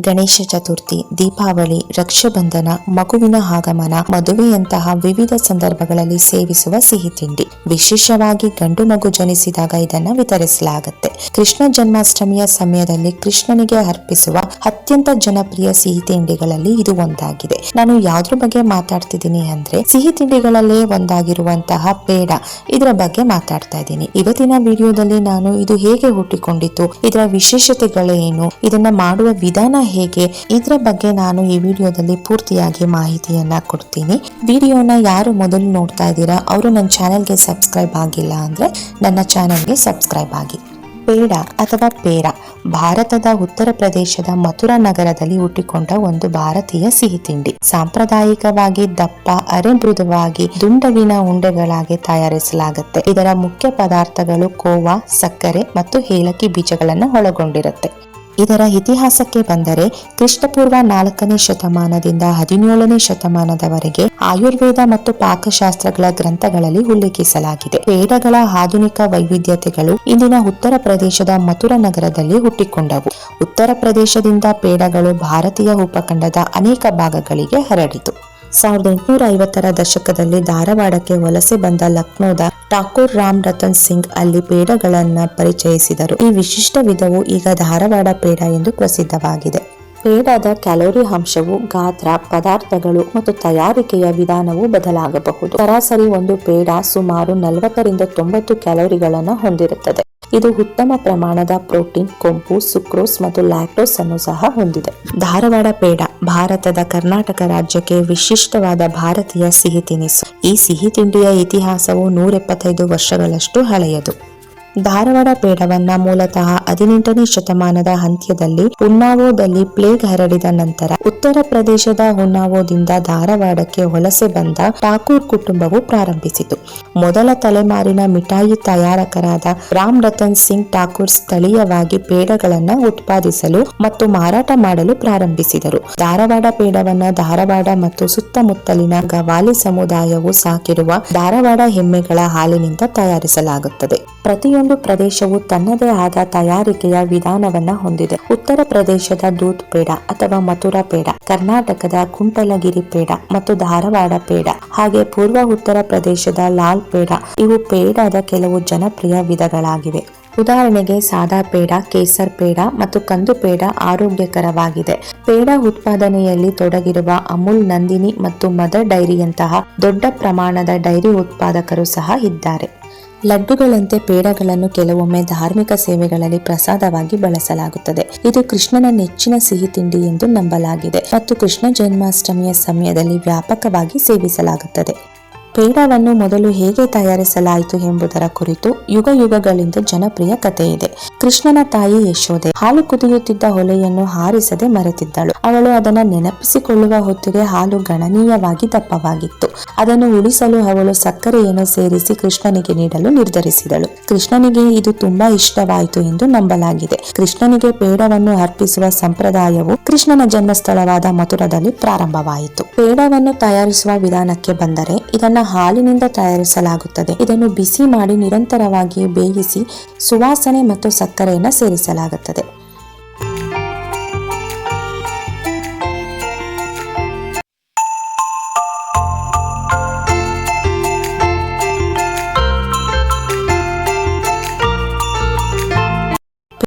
ಗಣೇಶ ಚತುರ್ಥಿ, ದೀಪಾವಳಿ, ರಕ್ಷಾಬಂಧನ, ಮಗುವಿನ ಆಗಮನ, ಮದುವೆಯಂತಹ ವಿವಿಧ ಸಂದರ್ಭಗಳಲ್ಲಿ ಸೇವಿಸುವ ಸಿಹಿ ತಿಂಡಿ. ವಿಶೇಷವಾಗಿ ಗಂಡು ಮಗು ಜನಿಸಿದಾಗ ಇದನ್ನ ವಿತರಿಸಲಾಗುತ್ತೆ. ಕೃಷ್ಣ ಜನ್ಮಾಷ್ಟಮಿಯ ಸಮಯದಲ್ಲಿ ಕೃಷ್ಣನಿಗೆ ಅರ್ಪಿಸುವ ಅತ್ಯಂತ ಜನಪ್ರಿಯ ಸಿಹಿ ತಿಂಡಿಗಳಲ್ಲಿ ಇದು ಒಂದಾಗಿದೆ. ನಾನು ಯಾವ್ದ್ರ ಬಗ್ಗೆ ಮಾತಾಡ್ತಿದ್ದೀನಿ ಅಂದ್ರೆ, ಸಿಹಿ ತಿಂಡಿಗಳಲ್ಲೇ ಒಂದಾಗಿರುವಂತಹ ಪೇಡ ಇದರ ಬಗ್ಗೆ ಮಾತಾಡ್ತಾ ಇದ್ದೀನಿ. ಇವತ್ತಿನ ವಿಡಿಯೋದಲ್ಲಿ ನಾನು ಇದು ಹೇಗೆ ಹುಟ್ಟಿಕೊಂಡಿತು ಇದರ ವಿಶೇಷತೆಗಳೇನು, ಇದನ್ನ ಮಾಡುವ ವಿಧಾನ ಹೇಗೆ? ಇದರ ಬಗ್ಗೆ ನಾನು ಈ ವಿಡಿಯೋದಲ್ಲಿ ಪೂರ್ತಿಯಾಗಿ ಮಾಹಿತಿಯನ್ನ ಕೊಡ್ತೀನಿ. ವಿಡಿಯೋನ ಯಾರು ಮೊದಲು ನೋಡ್ತಾ ಇದ್ದೀರಾ, ಅವರು ನನ್ನ ಚಾನೆಲ್ಗೆ ಸಬ್ಸ್ಕ್ರೈಬ್ ಆಗಿಲ್ಲ ಅಂದ್ರೆ ನನ್ನ ಚಾನೆಲ್ಗೆ ಸಬ್ಸ್ಕ್ರೈಬ್ ಆಗಿ. ಪೇಡ ಅಥವಾ ಪೇರ, ಭಾರತದ ಉತ್ತರ ಪ್ರದೇಶದ ಮಥುರಾ ನಗರದಲ್ಲಿ ಹುಟ್ಟಿಕೊಂಡ ಒಂದು ಭಾರತೀಯ ಸಿಹಿ ತಿಂಡಿ. ಸಾಂಪ್ರದಾಯಿಕವಾಗಿ ದಪ್ಪ ಅರೆ ಮೃದುವಾಗಿ ದುಂಡಗಿನ ಉಂಡೆಗಳಾಗಿ ತಯಾರಿಸಲಾಗುತ್ತೆ. ಇದರ ಮುಖ್ಯ ಪದಾರ್ಥಗಳು ಕೋವಾ, ಸಕ್ಕರೆ ಮತ್ತು ಏಲಕ್ಕಿ ಬೀಜಗಳನ್ನು ಒಳಗೊಂಡಿರುತ್ತೆ. ಇದರ ಇತಿಹಾಸಕ್ಕೆ ಬಂದರೆ ಕ್ರಿಸ್ತಪೂರ್ವ ನಾಲ್ಕನೇ ಶತಮಾನದಿಂದ ಹದಿನೇಳನೇ ಶತಮಾನದವರೆಗೆ ಆಯುರ್ವೇದ ಮತ್ತು ಪಾಕಶಾಸ್ತ್ರಗಳ ಗ್ರಂಥಗಳಲ್ಲಿ ಉಲ್ಲೇಖಿಸಲಾಗಿದೆ. ವೇದಗಳ ಆಧುನಿಕ ವೈವಿಧ್ಯತೆಗಳು ಇಂದಿನ ಉತ್ತರ ಪ್ರದೇಶದ ಮಥುರ ನಗರದಲ್ಲಿ ಹುಟ್ಟಿಕೊಂಡವು. ಉತ್ತರ ಪ್ರದೇಶದಿಂದ ಪೇಡಗಳು ಭಾರತೀಯ ಉಪಖಂಡದ ಅನೇಕ ಭಾಗಗಳಿಗೆ ಹರಡಿತು. ಸಾವಿರದ ಎಂಟುನೂರ ಐವತ್ತರ ದಶಕದಲ್ಲಿ ಧಾರವಾಡಕ್ಕೆ ವಲಸೆ ಬಂದ ಲಕ್ನೋದ ಠಾಕೂರ್ ರಾಮ್ ರತನ್ ಸಿಂಗ್ ಅಲ್ಲಿ ಪೇಡಗಳನ್ನ ಪರಿಚಯಿಸಿದರು. ಈ ವಿಶಿಷ್ಟ ವಿಧವು ಈಗ ಧಾರವಾಡ ಪೇಡ ಎಂದು ಪ್ರಸಿದ್ಧವಾಗಿದೆ. ಪೇಡದ ಕ್ಯಾಲೋರಿ ಅಂಶವು ಗಾತ್ರ, ಪದಾರ್ಥಗಳು ಮತ್ತು ತಯಾರಿಕೆಯ ವಿಧಾನವು ಬದಲಾಗಬಹುದು. ಸರಾಸರಿ ಒಂದು ಪೇಡ ಸುಮಾರು ನಲವತ್ತರಿಂದ ತೊಂಬತ್ತು ಕ್ಯಾಲೋರಿಗಳನ್ನು ಹೊಂದಿರುತ್ತದೆ. ಇದು ಉತ್ತಮ ಪ್ರಮಾಣದ ಪ್ರೋಟೀನ್ ಕೊಂಪು ಸುಕ್ರೋಸ್ ಮತ್ತು ಲ್ಯಾಕ್ಟೋಸ್ ಅನ್ನು ಸಹ ಹೊಂದಿದೆ. ಧಾರವಾಡ ಪೇಡ, ಭಾರತದ ಕರ್ನಾಟಕ ರಾಜ್ಯಕ್ಕೆ ವಿಶಿಷ್ಟವಾದ ಭಾರತೀಯ ಸಿಹಿ ತಿನಿಸು. ಈ ಸಿಹಿ ತಿಂಡಿಯ ಇತಿಹಾಸವು ನೂರೆಪ್ಪತ್ತೈದು ವರ್ಷಗಳಷ್ಟು ಹಳೆಯದು. ಧಾರವಾಡ ಪೇಡವನ್ನ ಮೂಲತಃ ಹದಿನೆಂಟನೇ ಶತಮಾನದ ಅಂತ್ಯದಲ್ಲಿ ಉನ್ನಾವೋದಲ್ಲಿ ಪ್ಲೇಗ್ ಹರಡಿದ ನಂತರ ಉತ್ತರ ಪ್ರದೇಶದ ಉನ್ನಾವೋದಿಂದ ಧಾರವಾಡಕ್ಕೆ ವಲಸೆ ಬಂದ ಠಾಕೂರ್ ಕುಟುಂಬವು ಪ್ರಾರಂಭಿಸಿತು. ಮೊದಲ ತಲೆಮಾರಿನ ಮಿಠಾಯಿ ತಯಾರಕರಾದ ರಾಮ್ ರತನ್ ಸಿಂಗ್ ಠಾಕೂರ್ ಸ್ಥಳೀಯವಾಗಿ ಪೇಡಗಳನ್ನ ಉತ್ಪಾದಿಸಲು ಮತ್ತು ಮಾರಾಟ ಮಾಡಲು ಪ್ರಾರಂಭಿಸಿದರು. ಧಾರವಾಡ ಪೇಡವನ್ನ ಧಾರವಾಡ ಮತ್ತು ಸುತ್ತಮುತ್ತಲಿನ ಗವಾಲಿ ಸಮುದಾಯವು ಸಾಕಿರುವ ಧಾರವಾಡ ಎಮ್ಮೆಗಳ ಹಾಲಿನಿಂದ ತಯಾರಿಸಲಾಗುತ್ತದೆ. ಪ್ರತಿಯೊಂದು ಪ್ರದೇಶವು ತನ್ನದೇ ಆದ ತಯಾರಿಕೆಯ ವಿಧಾನವನ್ನ ಹೊಂದಿದೆ. ಉತ್ತರ ಪ್ರದೇಶದ ದೂತ್ ಪೇಡ ಅಥವಾ ಮಥುರಾ ಪೇಡ, ಕರ್ನಾಟಕದ ಕುಂಟಲಗಿರಿ ಪೇಡ ಮತ್ತು ಧಾರವಾಡ ಪೇಡ, ಹಾಗೆ ಪೂರ್ವ ಉತ್ತರ ಪ್ರದೇಶದ ಲಾಲ್ ಪೇಡ, ಇವು ಪೇಡದ ಕೆಲವು ಜನಪ್ರಿಯ ವಿಧಗಳಾಗಿವೆ. ಉದಾಹರಣೆಗೆ ಸಾದಾ ಪೇಡ, ಕೇಸರ್ ಪೇಡ ಮತ್ತು ಕಂದು ಪೇಡ ಆರೋಗ್ಯಕರವಾಗಿದೆ. ಪೇಡ ಉತ್ಪಾದನೆಯಲ್ಲಿ ತೊಡಗಿರುವ ಅಮೂಲ್ ನಂದಿನಿ ಮತ್ತು ಮದರ್ ಡೈರಿಯಂತಹ ದೊಡ್ಡ ಪ್ರಮಾಣದ ಡೈರಿ ಉತ್ಪಾದಕರು ಸಹ ಇದ್ದಾರೆ. ಲಡ್ಡುಗಳಂತೆ ಪೇಡಗಳನ್ನು ಕೆಲವೊಮ್ಮೆ ಧಾರ್ಮಿಕ ಸೇವೆಗಳಲ್ಲಿ ಪ್ರಸಾದವಾಗಿ ಬಳಸಲಾಗುತ್ತದೆ. ಇದು ಕೃಷ್ಣನ ನೆಚ್ಚಿನ ಸಿಹಿ ತಿಂಡಿ ಎಂದು ನಂಬಲಾಗಿದೆ ಮತ್ತು ಕೃಷ್ಣ ಜನ್ಮಾಷ್ಟಮಿಯ ಸಮಯದಲ್ಲಿ ವ್ಯಾಪಕವಾಗಿ ಸೇವಿಸಲಾಗುತ್ತದೆ. ಪೇಡವನ್ನು ಮೊದಲು ಹೇಗೆ ತಯಾರಿಸಲಾಯಿತು ಎಂಬುದರ ಕುರಿತು ಯುಗ ಯುಗಗಳಿಂದ ಜನಪ್ರಿಯ ಕಥೆ ಇದೆ. ಕೃಷ್ಣನ ತಾಯಿ ಯಶೋದೆ ಹಾಲು ಕುದಿಯುತ್ತಿದ್ದ ಹೊಲೆಯನ್ನು ಹಾರಿಸದೆ ಮರೆತಿದ್ದಳು. ಅವಳು ಅದನ್ನು ನೆನಪಿಸಿಕೊಳ್ಳುವ ಹೊತ್ತಿಗೆ ಹಾಲು ಗಣನೀಯವಾಗಿ ದಪ್ಪವಾಗಿತ್ತು. ಅದನ್ನು ಉಳಿಸಲು ಅವಳು ಸಕ್ಕರೆಯನ್ನು ಸೇರಿಸಿ ಕೃಷ್ಣನಿಗೆ ನೀಡಲು ನಿರ್ಧರಿಸಿದಳು. ಕೃಷ್ಣನಿಗೆ ಇದು ತುಂಬಾ ಇಷ್ಟವಾಯಿತು ಎಂದು ನಂಬಲಾಗಿದೆ. ಕೃಷ್ಣನಿಗೆ ಪೇಡವನ್ನು ಅರ್ಪಿಸುವ ಸಂಪ್ರದಾಯವು ಕೃಷ್ಣನ ಜನ್ಮಸ್ಥಳವಾದ ಮಥುರದಲ್ಲಿ ಪ್ರಾರಂಭವಾಯಿತು. ಪೇಡವನ್ನು ತಯಾರಿಸುವ ವಿಧಾನಕ್ಕೆ ಬಂದರೆ ಇದನ್ನ ಹಾಲಿನಿಂದ ತಯಾರಿಸಲಾಗುತ್ತದೆ. ಇದನ್ನು ಬಿಸಿ ಮಾಡಿ ನಿರಂತರವಾಗಿ ಬೇಯಿಸಿ ಸುವಾಸನೆ ಮತ್ತು ಸಕ್ಕರೆಯನ್ನು ಸೇರಿಸಲಾಗುತ್ತದೆ.